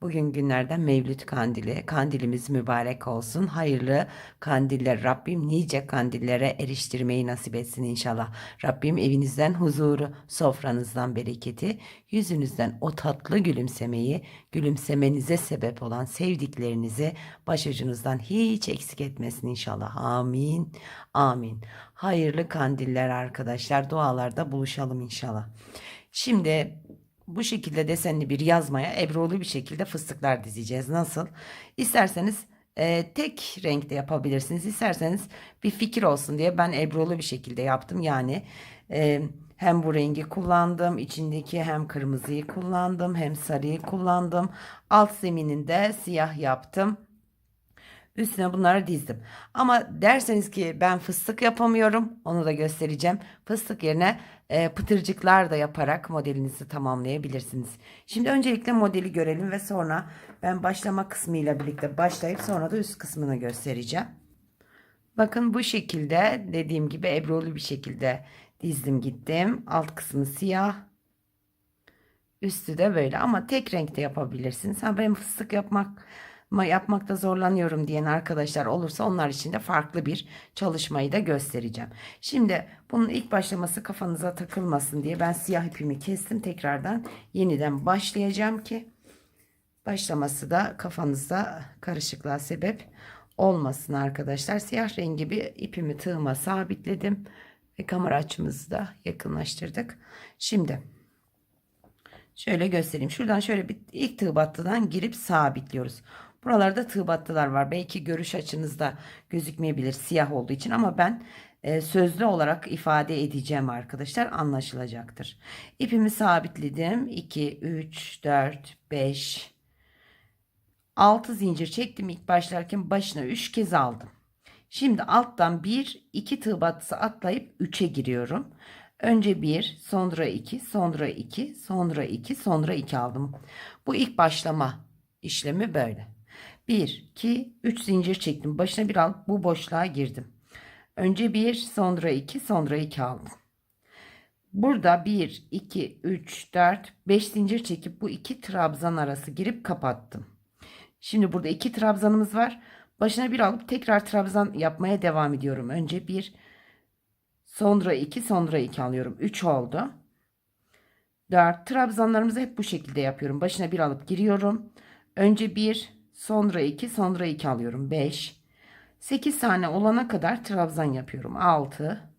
Bugün günlerden Mevlüt Kandili. Kandilimiz mübarek olsun. Hayırlı kandiller. Rabbim nice kandillere eriştirmeyi nasip etsin inşallah. Rabbim evinizden huzuru, sofranızdan bereketi, yüzünüzden o tatlı gülümsemeyi, gülümsemenize sebep olan sevdiklerinizi başucunuzdan hiç eksik etmesin inşallah. Amin. Amin. Hayırlı kandiller arkadaşlar. Dualarda buluşalım inşallah. Şimdi bu şekilde desenli bir yazmaya ebrolu bir şekilde fıstıklar dizeceğiz. Nasıl? İsterseniz e, tek renkte yapabilirsiniz. İsterseniz bir fikir olsun diye ben ebrolu bir şekilde yaptım. Yani e, hem bu rengi kullandım. içindeki hem kırmızıyı kullandım. Hem sarıyı kullandım. Alt zemininde siyah yaptım. Üstüne bunları dizdim. Ama derseniz ki ben fıstık yapamıyorum. Onu da göstereceğim. Fıstık yerine e, pıtırcıklar da yaparak modelinizi tamamlayabilirsiniz. Şimdi öncelikle modeli görelim ve sonra ben başlama kısmıyla birlikte başlayıp sonra da üst kısmını göstereceğim. Bakın bu şekilde dediğim gibi ebrolu bir şekilde dizdim gittim. Alt kısmı siyah. Üstü de böyle ama tek renkte yapabilirsiniz. Ha ben fıstık yapmak yapmakta zorlanıyorum diyen arkadaşlar olursa onlar için de farklı bir çalışmayı da göstereceğim. Şimdi bunun ilk başlaması kafanıza takılmasın diye ben siyah ipimi kestim. Tekrardan yeniden başlayacağım ki başlaması da kafanızda karışıklığa sebep olmasın arkadaşlar. Siyah rengi bir ipimi tığıma sabitledim ve kamera açımızı da yakınlaştırdık. Şimdi şöyle göstereyim. Şuradan şöyle bir ilk tığ battıdan girip sabitliyoruz. Buralarda tığ battılar var. Belki görüş açınızda gözükmeyebilir siyah olduğu için ama ben e, sözlü olarak ifade edeceğim arkadaşlar anlaşılacaktır. İpimi sabitledim. 2, 3, 4, 5, 6 zincir çektim ilk başlarken başına 3 kez aldım. Şimdi alttan 1, 2 tığ battısı atlayıp 3'e giriyorum. Önce 1, sonra 2, sonra 2, sonra 2, sonra 2 aldım. Bu ilk başlama işlemi böyle. 1, 2, 3 zincir çektim. Başına bir alıp bu boşluğa girdim. Önce 1, sonra 2, sonra 2 aldım. Burada 1, 2, 3, 4, 5 zincir çekip bu iki trabzan arası girip kapattım. Şimdi burada iki trabzanımız var. Başına bir alıp tekrar trabzan yapmaya devam ediyorum. Önce 1, sonra 2, sonra 2 alıyorum. 3 oldu. 4 trabzanlarımızı hep bu şekilde yapıyorum. Başına bir alıp giriyorum. Önce 1, Sonra 2, sonra 2 alıyorum. 5. 8 tane olana kadar trabzan yapıyorum. 6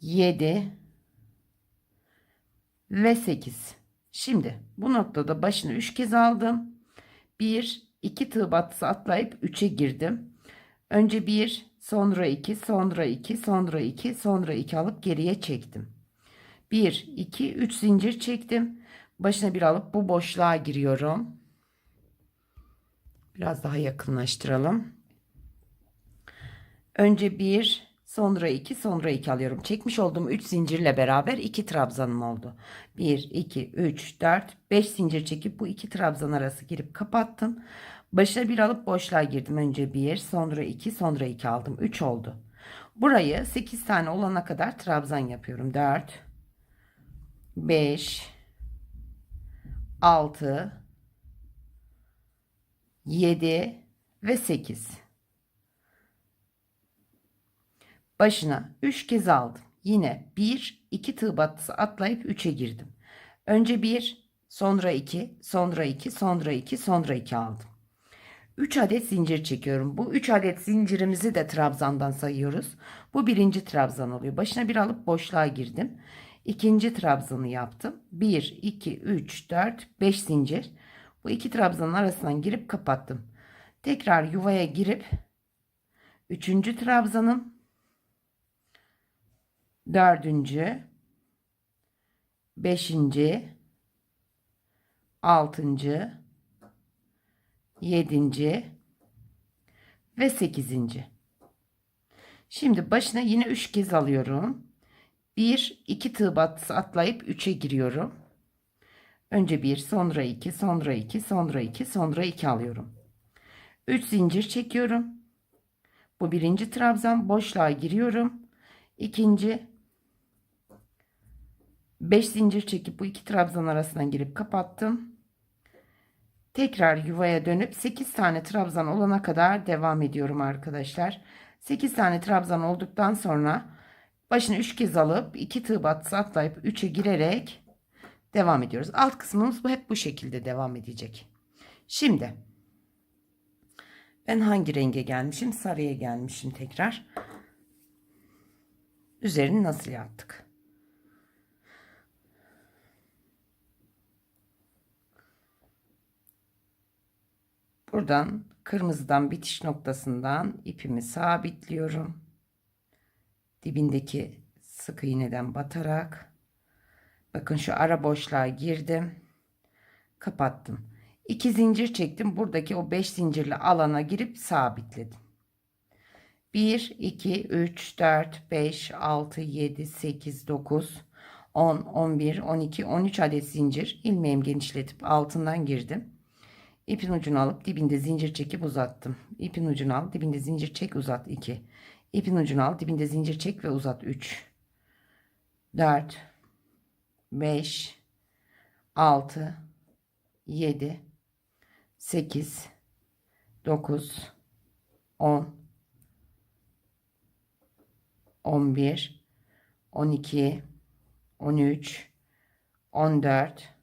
7 ve 8. Şimdi bu noktada başını 3 kez aldım. 1 2 tığ battısı atlayıp 3'e girdim. Önce 1, sonra 2, sonra 2, sonra 2, sonra 2 alıp geriye çektim. 1 2 3 zincir çektim. Başına bir alıp bu boşluğa giriyorum. Biraz daha yakınlaştıralım. Önce bir, sonra iki, sonra iki alıyorum. Çekmiş olduğum üç zincirle beraber iki trabzanım oldu. Bir, iki, üç, dört, beş zincir çekip bu iki trabzan arası girip kapattım. Başına bir alıp boşluğa girdim. Önce bir, sonra iki, sonra iki aldım. Üç oldu. Burayı sekiz tane olana kadar trabzan yapıyorum. Dört, beş, altı. 7 ve 8. Başına 3 kez aldım. Yine 1 2 tığ battısı atlayıp 3'e girdim. Önce 1, sonra 2, sonra 2, sonra 2, sonra 2 aldım. 3 adet zincir çekiyorum. Bu 3 adet zincirimizi de trabzandan sayıyoruz. Bu birinci trabzan oluyor. Başına bir alıp boşluğa girdim. İkinci trabzanı yaptım. 1, 2, 3, 4, 5 zincir. Bu iki trabzanın arasından girip kapattım. Tekrar yuvaya girip üçüncü trabzanım dördüncü beşinci altıncı yedinci ve sekizinci. Şimdi başına yine 3 kez alıyorum. 1 2 tığ battısı atlayıp 3'e giriyorum. Önce 1, sonra 2, sonra 2, sonra 2, sonra 2 alıyorum. 3 zincir çekiyorum. Bu birinci trabzan boşluğa giriyorum. İkinci 5 zincir çekip bu iki trabzan arasından girip kapattım. Tekrar yuvaya dönüp 8 tane trabzan olana kadar devam ediyorum arkadaşlar. 8 tane trabzan olduktan sonra başını 3 kez alıp 2 tığ batısı atlayıp 3'e girerek devam ediyoruz. Alt kısmımız bu hep bu şekilde devam edecek. Şimdi ben hangi renge gelmişim? Sarıya gelmişim tekrar. Üzerini nasıl yaptık? Buradan kırmızıdan bitiş noktasından ipimi sabitliyorum. Dibindeki sık iğneden batarak bakın şu ara boşluğa girdim. Kapattım. 2 zincir çektim. Buradaki o 5 zincirli alana girip sabitledim. 1 2 3 4 5 6 7 8 9 10 11 12 13 adet zincir ilmeğimi genişletip altından girdim. İpin ucunu alıp dibinde zincir çekip uzattım. İpin ucunu al, dibinde zincir çek, uzat 2. İpin ucunu al, dibinde zincir çek ve uzat 3. 4 5 6 7 8 9 10 11 12 13 14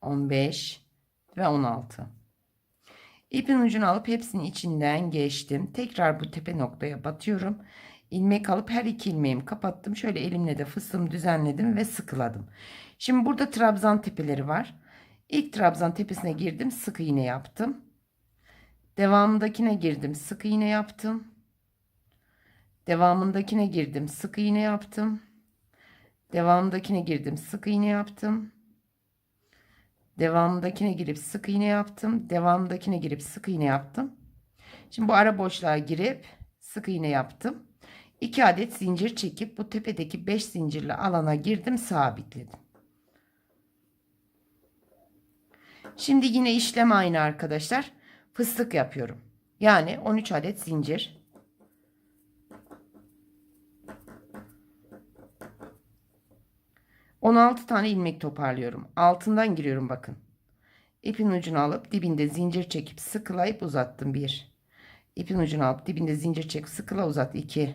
15 ve 16 İpin ucunu alıp hepsinin içinden geçtim. Tekrar bu tepe noktaya batıyorum. İlmek alıp her iki ilmeğimi kapattım. Şöyle elimle de fıstığımı düzenledim ve sıkıladım. Şimdi burada trabzan tepeleri var. İlk trabzan tepesine girdim. Sık iğne yaptım. Devamındakine girdim. Sık iğne yaptım. Devamındakine girdim. Sık iğne yaptım. Devamındakine girdim. Sık iğne yaptım. Devamındakine girip sık iğne yaptım. Devamındakine girip sık iğne yaptım. Şimdi bu ara boşluğa girip sık iğne yaptım. 2 adet zincir çekip bu tepedeki 5 zincirli alana girdim sabitledim. Şimdi yine işlem aynı arkadaşlar. Fıstık yapıyorum. Yani 13 adet zincir. On altı tane ilmek toparlıyorum. Altından giriyorum bakın. İpin ucunu alıp dibinde zincir çekip sıkılayıp uzattım. 1. İpin ucunu alıp dibinde zincir çekip sıkıla uzat. 2.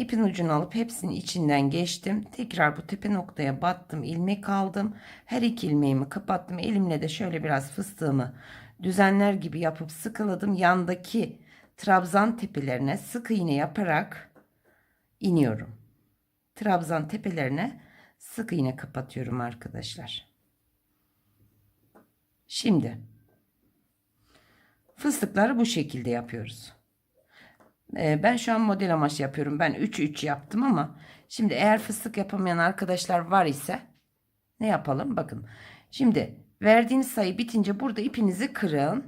İpin ucunu alıp hepsinin içinden geçtim. Tekrar bu tepe noktaya battım. ilmek aldım. Her iki ilmeğimi kapattım. Elimle de şöyle biraz fıstığımı düzenler gibi yapıp sıkıladım. Yandaki trabzan tepelerine sık iğne yaparak iniyorum. Trabzan tepelerine sık iğne kapatıyorum arkadaşlar. Şimdi Fıstıkları bu şekilde yapıyoruz. Ee, ben şu an model amaç yapıyorum. Ben 3-3 yaptım ama şimdi eğer fıstık yapamayan arkadaşlar var ise ne yapalım? Bakın. Şimdi verdiğiniz sayı bitince burada ipinizi kırın.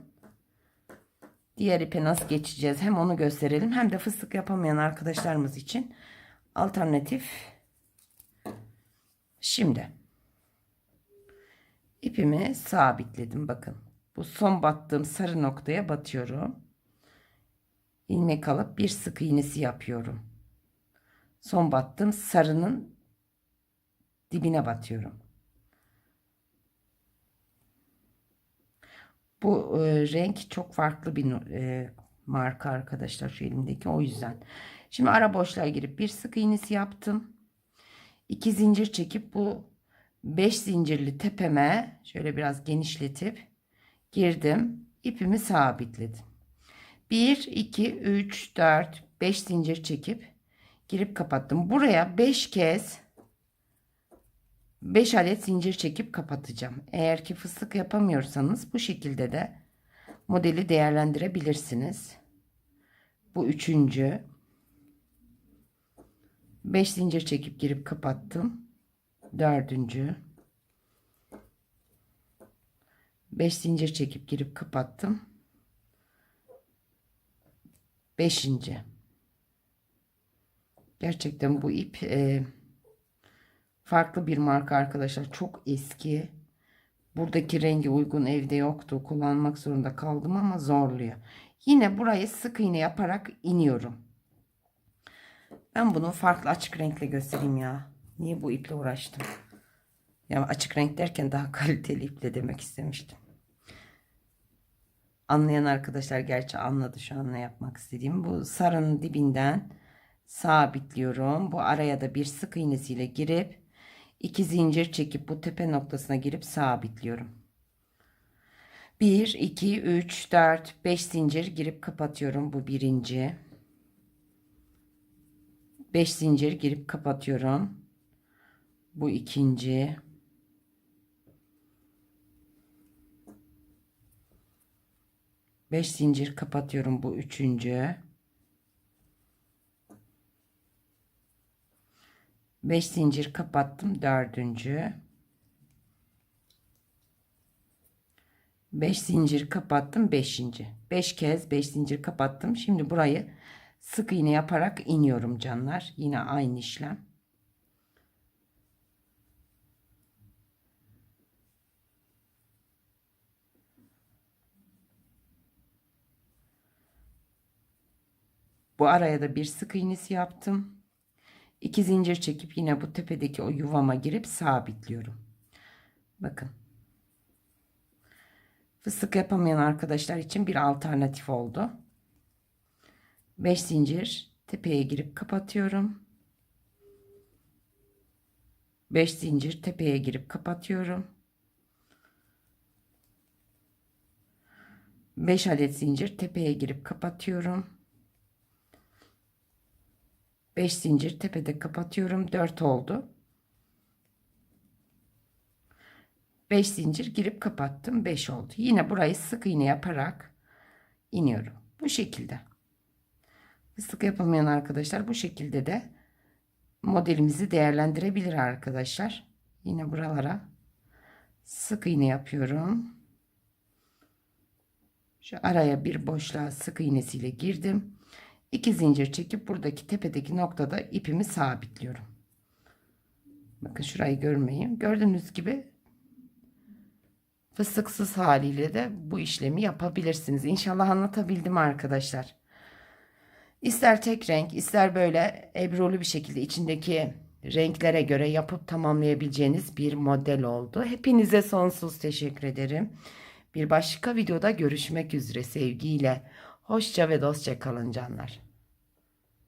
Diğer ipe nasıl geçeceğiz? Hem onu gösterelim hem de fıstık yapamayan arkadaşlarımız için alternatif. Şimdi ipimi sabitledim. Bakın. Bu son battığım sarı noktaya batıyorum. İlmek alıp bir sık iğnesi yapıyorum. Son battığım sarının dibine batıyorum. Bu e, renk çok farklı bir e, marka arkadaşlar şu elimdeki o yüzden. Şimdi ara boşluğa girip bir sık iğnesi yaptım. İki zincir çekip bu 5 zincirli tepeme şöyle biraz genişletip girdim. ipimi sabitledim. 1, 2, 3, 4, 5 zincir çekip girip kapattım. Buraya 5 kez 5 adet zincir çekip kapatacağım. Eğer ki fıstık yapamıyorsanız bu şekilde de modeli değerlendirebilirsiniz. Bu üçüncü. 5 zincir çekip girip kapattım. Dördüncü. 5 zincir çekip girip kapattım. Beşinci. Gerçekten bu ip e, farklı bir marka arkadaşlar. Çok eski. Buradaki rengi uygun evde yoktu. Kullanmak zorunda kaldım ama zorluyor. Yine burayı sık iğne yaparak iniyorum. Ben bunu farklı açık renkle göstereyim ya. Niye bu iple uğraştım? Ya açık renk derken daha kaliteli iple demek istemiştim. Anlayan arkadaşlar gerçi anladı şu an ne yapmak istediğimi. Bu sarının dibinden sabitliyorum. Bu araya da bir sık iğnesiyle girip iki zincir çekip bu tepe noktasına girip sabitliyorum. 1, 2, 3, 4, 5 zincir girip kapatıyorum. Bu birinci. 5 zincir girip kapatıyorum. Bu ikinci. Beş zincir kapatıyorum. Bu üçüncü. Beş zincir kapattım. Dördüncü. Beş zincir kapattım. Beşinci. Beş kez beş zincir kapattım. Şimdi burayı sık iğne yaparak iniyorum canlar. Yine aynı işlem. Bu araya da bir sık iğnesi yaptım. İki zincir çekip yine bu tepedeki o yuvama girip sabitliyorum. Bakın. Fıstık yapamayan arkadaşlar için bir alternatif oldu. 5 zincir tepeye girip kapatıyorum. 5 zincir tepeye girip kapatıyorum. 5 adet zincir tepeye girip kapatıyorum. 5 zincir tepede kapatıyorum. 4 oldu. 5 zincir girip kapattım. 5 oldu. Yine burayı sık iğne yaparak iniyorum. Bu şekilde. Fıstık yapamayan arkadaşlar bu şekilde de modelimizi değerlendirebilir arkadaşlar. Yine buralara sık iğne yapıyorum. Şu araya bir boşluğa sık iğnesiyle girdim. 2 zincir çekip buradaki tepedeki noktada ipimi sabitliyorum. Bakın şurayı görmeyin. Gördüğünüz gibi fıstıksız haliyle de bu işlemi yapabilirsiniz. İnşallah anlatabildim arkadaşlar. İster tek renk ister böyle ebrolu bir şekilde içindeki renklere göre yapıp tamamlayabileceğiniz bir model oldu. Hepinize sonsuz teşekkür ederim. Bir başka videoda görüşmek üzere sevgiyle. Hoşça ve dostça kalın canlar.